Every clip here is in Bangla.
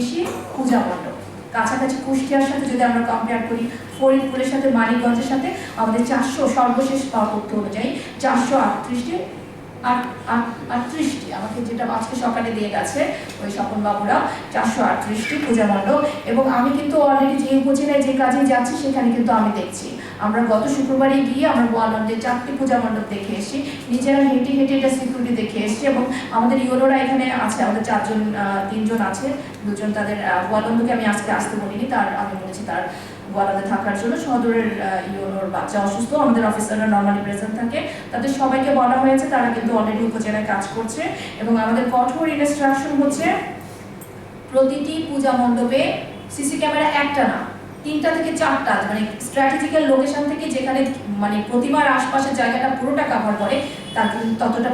বেশি পূজা মণ্ডপ কাছাকাছি কুষ্টিয়ার সাথে যদি আমরা কম্পেয়ার করি, ফরিদপুরের সাথে, মানিকগঞ্জের সাথে, আমাদের চারশো সর্বশেষ তথ্য অনুযায়ী চারশো আটত্রিশটি আট আট- আটত্রিশটি আমাকে যেটা আজকে সকালে দিয়ে গেছে ওই স্বপন বাবুরা চারশো আটত্রিশটি পূজা মণ্ডপ। এবং আমি কিন্তু অলরেডি যে উপজেলায় যে কাজে যাচ্ছি সেখানে কিন্তু আমি দেখছি। আমরা গত শুক্রবারে গিয়ে আমরা গোয়ালন্দের চারটি পূজা মণ্ডপ দেখে এসেছি। নিজেরা হেঁটে হেঁটে এটা সিকিউরিটি দেখে এসেছি এবং আমাদের ইউনোরা এখানে আছে আমাদের চারজন তিনজন আছে দুজন তাদের আহ, গোয়ালন্দকে আমি আজকে আসতে বলিনি তার আমি বলেছি তার গোয়ালন্দে থাকার জন্য সদরের ইউনোর বাচ্চা অসুস্থ, আমাদের অফিসাররা নর্মালি প্রেজেন্ট থাকে। তাদের সবাইকে বলা হয়েছে তারা কিন্তু অলরেডি উপজেলায় কাজ করছে এবং আমাদের কঠোর ইনস্ট্রাকশন হচ্ছে প্রতিটি পূজা মণ্ডপে সিসি ক্যামেরা একটা না। তিনটা থেকে চারটা মানে স্ট্র্যাটেজিক্যাল লোকেশন থেকে যেখানে মানে প্রতিমার আশপাশের জায়গাটা পুরোটা কভার করে, তার ততটা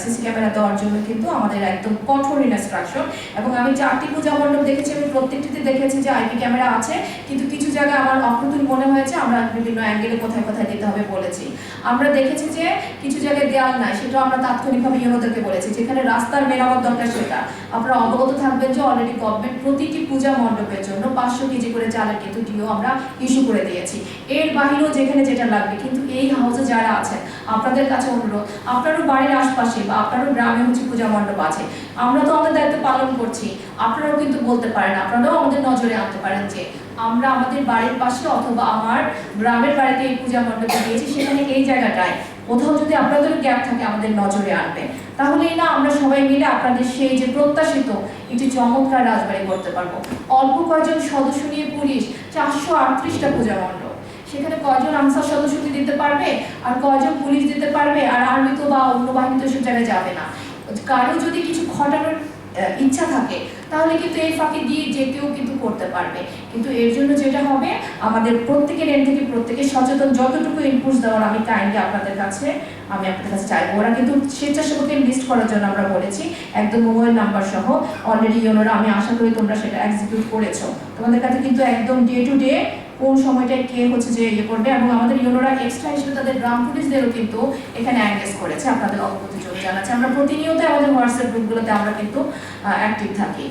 সিসি ক্যামেরা দেওয়ার জন্য কিন্তু আমাদের একদম কঠোর ইনস্ট্রাকশন এবং আমি চারটি পূজা মণ্ডপ দেখেছি, আমি প্রত্যেকটিতে দেখেছি যে আইপি ক্যামেরা আছে, কিন্তু কিছু জায়গায় আমার অপ্রতুল মনে হয়েছে, আমরা বিভিন্ন অ্যাঙ্গেলে কোথায় কোথায় দিতে হবে বলেছি। আমরা দেখেছি যে কিছু জায়গায় দেওয়াল নাই, সেটাও আমরা তাৎক্ষণিকভাবে ইউনোদেরকে বলেছি, যেখানে রাস্তার মেরামত দরকার সেটা। আপনারা অবগত থাকবেন যে অলরেডি গভর্নমেন্ট প্রতিটি পূজা মণ্ডপের জন্য পাঁচশো কেজি করে চালের কিন্তু ডিও আমরা ইস্যু করে দিয়েছি। এর বাহিরেও যেখানে যেটা লাগবে, কিন্তু এই হাউসে যারা আছেন আপনাদের কাছে অনুরোধ, আপনারও বাড়ির আশপাশে বা আপনারও গ্রামে হচ্ছে পূজা মণ্ডপ আছে, আমরা তো আমাদের দায়িত্ব পালন করছি, আপনারাও কিন্তু বলতে পারেন, আপনারাও আমাদের নজরে আনতে পারেন যে আমরা আমাদের বাড়ির পাশে অথবা আমার গ্রামের বাড়িতে এই পূজা মণ্ডপে দিয়েছি সেখানে এই জায়গাটায় কোথাও যদি আপনাদের গ্যাপ থাকে আমাদের নজরে আনবে তাহলেই না, আমরা সবাই মিলে আপনাদের সেই যে প্রত্যাশিত একটি চমৎকার রাজবাড়ি করতে পারব। অল্প কয়েকজন সদস্য নিয়ে পুলিশ চারশো আটত্রিশটা পূজা মণ্ডপ। সেখানে কয়জন আনসার সদস্যকে দিতে পারবে? আর কয়জন পুলিশ দিতে পারবে? আর আর্মি তো বা অন্য বাহিনী তো সব জায়গায় যাবে না। কারও যদি কিছু ঘটানোর ইচ্ছা থাকে, তাহলে কিন্তু এই ফাঁকে দিয়ে যে কেউ কিন্তু করতে পারবে। কিন্তু এর জন্য যেটা হবে, আমাদের প্রত্যেকের এন্ড থেকে প্রত্যেকের সচেতন যতটুকু ইনপুটস দেওয়ার আমি কাইন্ডলি আপনাদের কাছে, আমি আপনাদের কাছে চাইব। ওরা কিন্তু স্বেচ্ছাসেবকের লিস্ট করার জন্য আমরা বলেছি, একদম মোবাইল নাম্বার সহ। অলরেডি ওনারা, আমি আশা করি তোমরা সেটা এক্সিকিউট করেছ। তোমাদের কাছে কিন্তু একদম ডে টু ডে কোন সময়টায় কে হচ্ছে যে ইয়ে করবে এবং আমাদের ইউনোরা এক্সট্রা হিসেবে তাদের গ্রাম পুলিশদেরও কিন্তু এখানে অ্যাঙ্গেজ করেছে, আপনাদের অবগতির জন্য জানাচ্ছে। আমরা প্রতিনিয়ত আমাদের হোয়াটসঅ্যাপ গ্রুপগুলোতে আমরা কিন্তু অ্যাক্টিভ থাকি।